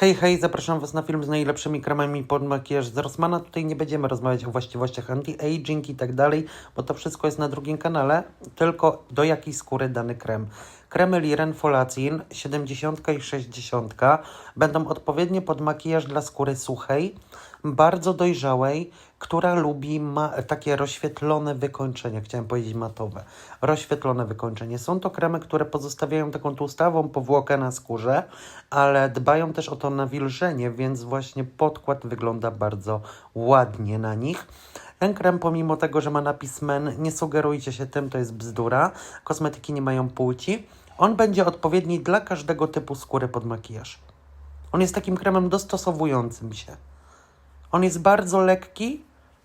Hej, hej, zapraszam Was na film z najlepszymi kremami pod makijaż z. Tutaj nie będziemy rozmawiać o właściwościach anti-aging i tak dalej, bo to wszystko jest na drugim kanale, tylko do jakiej skóry dany krem. Kremy Liren Folacin 70 i 60 będą odpowiednie pod makijaż dla skóry suchej, bardzo dojrzałej, która lubi ma takie rozświetlone wykończenie, chciałem powiedzieć matowe, rozświetlone wykończenie. Są to kremy, które pozostawiają taką tłustawą powłokę na skórze, ale dbają też o to nawilżenie, więc właśnie podkład wygląda bardzo ładnie na nich. Ten krem, pomimo tego, że ma napis men, nie sugerujcie się tym, to jest bzdura. Kosmetyki nie mają płci. On będzie odpowiedni dla każdego typu skóry pod makijaż. On jest takim kremem dostosowującym się. On jest bardzo lekki,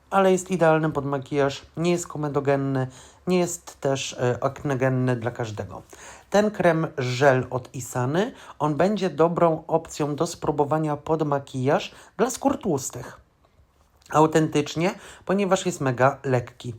ale jest idealny pod makijaż. Nie jest komedogenny, nie jest też e, aknegenny dla każdego. Ten krem żel od Isany, on będzie dobrą opcją do spróbowania pod makijaż dla skór tłustych autentycznie, ponieważ jest mega lekki.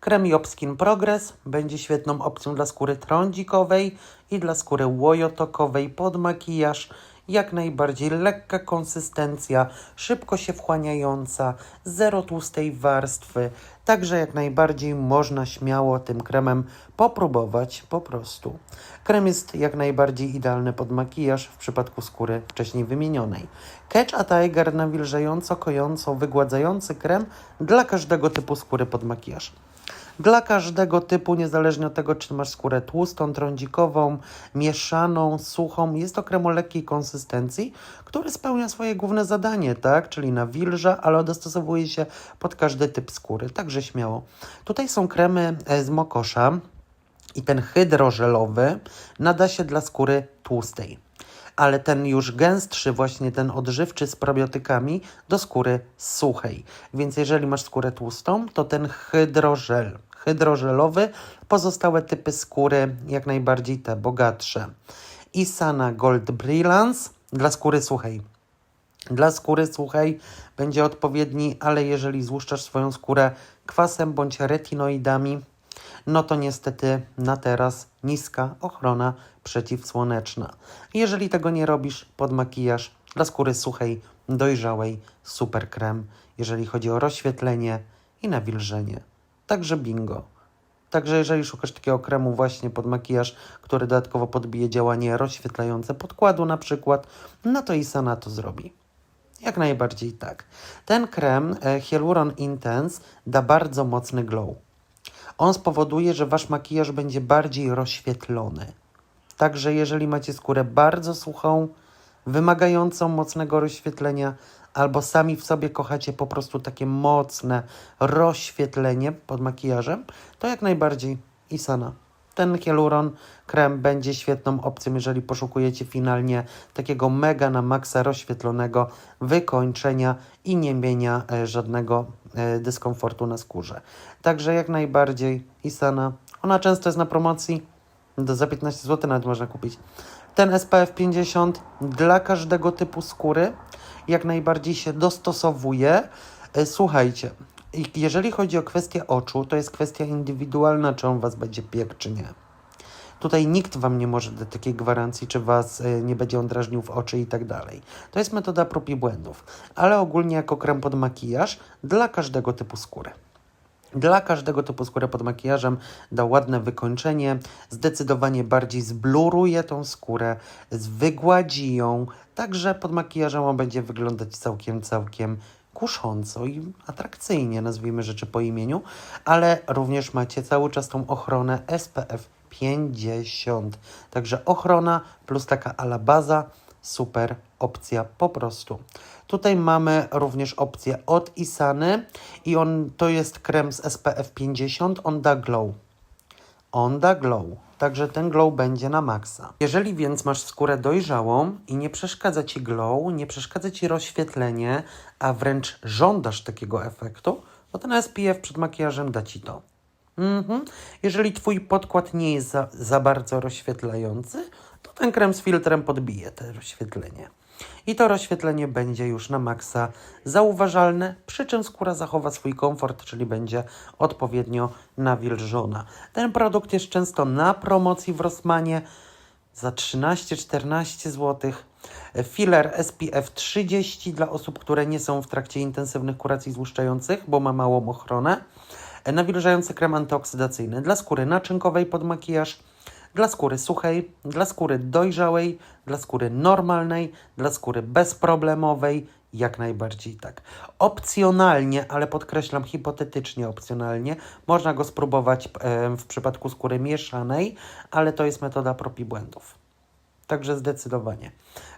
Krem Job Skin Progress będzie świetną opcją dla skóry trądzikowej i dla skóry łojotokowej pod makijaż. Jak najbardziej lekka konsystencja, szybko się wchłaniająca, zero tłustej warstwy. Także jak najbardziej można śmiało tym kremem popróbować po prostu. Krem jest jak najbardziej idealny pod makijaż w przypadku skóry wcześniej wymienionej. Catch a Tiger nawilżająco, kojąco, wygładzający krem dla każdego typu skóry pod makijaż. Dla każdego typu, niezależnie od tego, czy masz skórę tłustą, trądzikową, mieszaną, suchą, jest to krem o lekkiej konsystencji, który spełnia swoje główne zadanie, tak? Czyli nawilża, ale dostosowuje się pod każdy typ skóry, także śmiało. Tutaj są kremy e, z mokosza i ten hydrożelowy nada się dla skóry tłustej ale ten już gęstszy, właśnie ten odżywczy z probiotykami do skóry suchej. Więc jeżeli masz skórę tłustą, to ten hydrożel, hydrożelowy, pozostałe typy skóry, jak najbardziej te bogatsze. Isana Gold Brilliance dla skóry suchej. Dla skóry suchej będzie odpowiedni, ale jeżeli złuszczasz swoją skórę kwasem bądź retinoidami, no to niestety na teraz niska ochrona przeciwsłoneczna. Jeżeli tego nie robisz, pod makijaż dla skóry suchej, dojrzałej, super krem, jeżeli chodzi o rozświetlenie i nawilżenie. Także bingo. Także jeżeli szukasz takiego kremu właśnie pod makijaż, który dodatkowo podbije działanie rozświetlające podkładu na przykład, no to Isana to zrobi. Jak najbardziej tak. Ten krem e, Hyaluron Intense da bardzo mocny glow. On spowoduje, że wasz makijaż będzie bardziej rozświetlony. Także jeżeli macie skórę bardzo suchą, wymagającą mocnego rozświetlenia, albo sami w sobie kochacie po prostu takie mocne rozświetlenie pod makijażem, to jak najbardziej Isana. Ten hyaluron krem będzie świetną opcją, jeżeli poszukujecie finalnie takiego mega na maksa rozświetlonego wykończenia i nie mienia e, żadnego e, dyskomfortu na skórze. Także jak najbardziej Isana. Ona często jest na promocji. Do za 15 zł nawet można kupić. Ten SPF 50 dla każdego typu skóry jak najbardziej się dostosowuje. E, Słuchajcie, jeżeli chodzi o kwestię oczu, to jest kwestia indywidualna, czy on was będzie piekł, czy nie. Tutaj nikt wam nie może dać takiej gwarancji, czy was y, nie będzie on drażnił w oczy i tak dalej. To jest metoda prób i błędów, ale ogólnie jako krem pod makijaż dla każdego typu skóry. Dla każdego typu skóry pod makijażem da ładne wykończenie, zdecydowanie bardziej zbluruje tą skórę, wygładzi ją, także pod makijażem on będzie wyglądać całkiem, całkiem kusząco i atrakcyjnie, nazwijmy rzeczy po imieniu, ale również macie cały czas tą ochronę SPF 50. Także ochrona plus taka ala baza, super opcja po prostu. Tutaj mamy również opcję od Isany i on to jest krem z SPF 50, on da glow. On da glow. Także ten glow będzie na maksa. Jeżeli więc masz skórę dojrzałą i nie przeszkadza ci glow, nie przeszkadza ci rozświetlenie, a wręcz żądasz takiego efektu, to ten SPF przed makijażem da ci to. Mhm. Jeżeli twój podkład nie jest za, za bardzo rozświetlający, to ten krem z filtrem podbije to rozświetlenie. I to rozświetlenie będzie już na maksa zauważalne, przy czym skóra zachowa swój komfort, czyli będzie odpowiednio nawilżona. Ten produkt jest często na promocji w Rossmanie. za 13-14 zł. Filler SPF 30 dla osób, które nie są w trakcie intensywnych kuracji złuszczających, bo ma małą ochronę. Nawilżający krem antyoksydacyjny dla skóry naczynkowej pod makijaż, dla skóry suchej, dla skóry dojrzałej, dla skóry normalnej, dla skóry bezproblemowej, jak najbardziej tak. Opcjonalnie, ale podkreślam hipotetycznie opcjonalnie, można go spróbować em, w przypadku skóry mieszanej, ale to jest metoda prób błędów. Także zdecydowanie.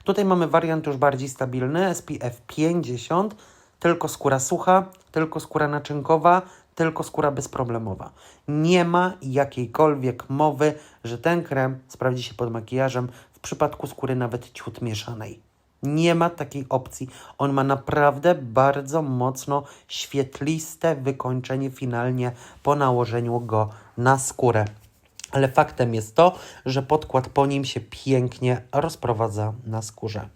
Tutaj mamy wariant już bardziej stabilny, SPF 50, tylko skóra sucha, tylko skóra naczynkowa, tylko skóra bezproblemowa. Nie ma jakiejkolwiek mowy, że ten krem sprawdzi się pod makijażem w przypadku skóry nawet ciut mieszanej. Nie ma takiej opcji. On ma naprawdę bardzo mocno świetliste wykończenie finalnie po nałożeniu go na skórę. Ale faktem jest to, że podkład po nim się pięknie rozprowadza na skórze.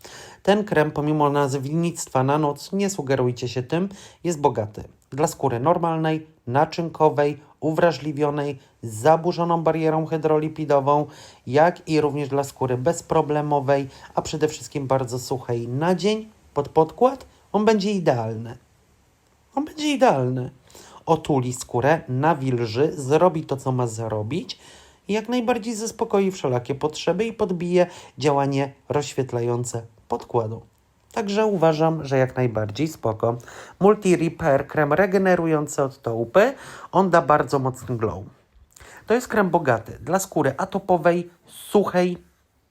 Ten krem, pomimo nazewnictwa na noc, nie sugerujcie się tym, jest bogaty. Dla skóry normalnej, naczynkowej, uwrażliwionej, z zaburzoną barierą hydrolipidową, jak i również dla skóry bezproblemowej, a przede wszystkim bardzo suchej na dzień pod podkład, on będzie idealny. On będzie idealny. Otuli skórę, nawilży, zrobi to, co ma zrobić i jak najbardziej zaspokoi wszelakie potrzeby i podbije działanie rozświetlające podkładu. Także uważam, że jak najbardziej spoko. Multi Repair, krem regenerujący od tołpy. On da bardzo mocny glow. To jest krem bogaty dla skóry atopowej, suchej,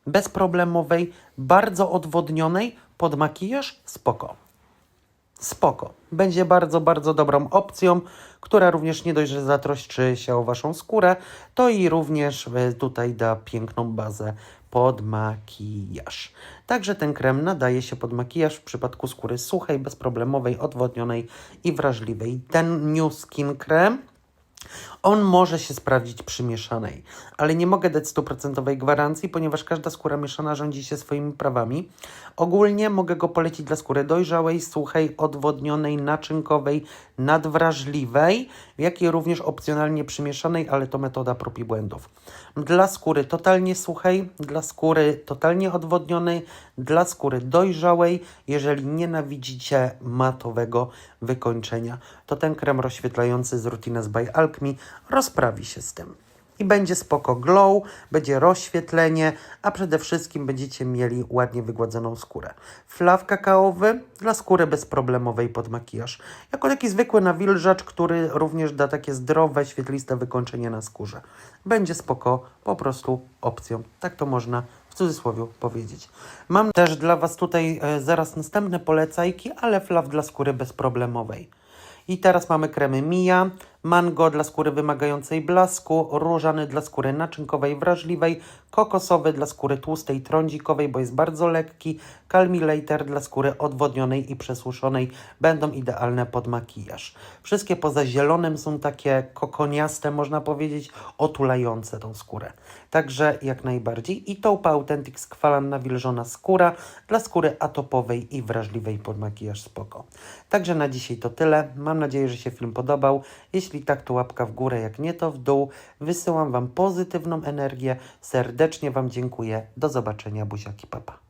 bezproblemowej, bardzo odwodnionej, pod makijaż spoko. Spoko. Będzie bardzo, bardzo dobrą opcją, która również nie dość, że zatroszczy się o Waszą skórę, to i również e, tutaj da piękną bazę pod makijaż. Także ten krem nadaje się pod makijaż w przypadku skóry suchej, bezproblemowej, odwodnionej i wrażliwej. Ten New Skin Krem on może się sprawdzić przy mieszanej, ale nie mogę dać stuprocentowej gwarancji, ponieważ każda skóra mieszana rządzi się swoimi prawami. Ogólnie mogę go polecić dla skóry dojrzałej, suchej, odwodnionej, naczynkowej, nadwrażliwej, jak i również opcjonalnie przymieszanej, ale to metoda prób i błędów. Dla skóry totalnie suchej, dla skóry totalnie odwodnionej, dla skóry dojrzałej, jeżeli nienawidzicie matowego wykończenia, to ten krem rozświetlający z Routines by Alchemy rozprawi się z tym. I będzie spoko glow, będzie rozświetlenie, a przede wszystkim będziecie mieli ładnie wygładzoną skórę. Flaw kakaowy dla skóry bezproblemowej pod makijaż. Jako taki zwykły nawilżacz, który również da takie zdrowe, świetliste wykończenie na skórze. Będzie spoko, po prostu opcją. Tak to można w cudzysłowie powiedzieć. Mam też dla Was tutaj e, zaraz następne polecajki, ale flaw dla skóry bezproblemowej. I teraz mamy kremy Mia, mango dla skóry wymagającej blasku, różany dla skóry naczynkowej wrażliwej, kokosowy dla skóry tłustej trądzikowej, bo jest bardzo lekki, calmilator dla skóry odwodnionej i przesuszonej będą idealne pod makijaż. Wszystkie poza zielonym są takie kokoniaste, można powiedzieć, otulające tą skórę. Także jak najbardziej. I Taupa Authentic skwalan nawilżona skóra dla skóry atopowej i wrażliwej pod makijaż spoko. Także na dzisiaj to tyle. Mam nadzieję, że się film podobał. Jeśli tak, to łapka w górę, jak nie, to w dół. Wysyłam Wam pozytywną energię. Serdecznie Wam dziękuję. Do zobaczenia, buziaki, papa.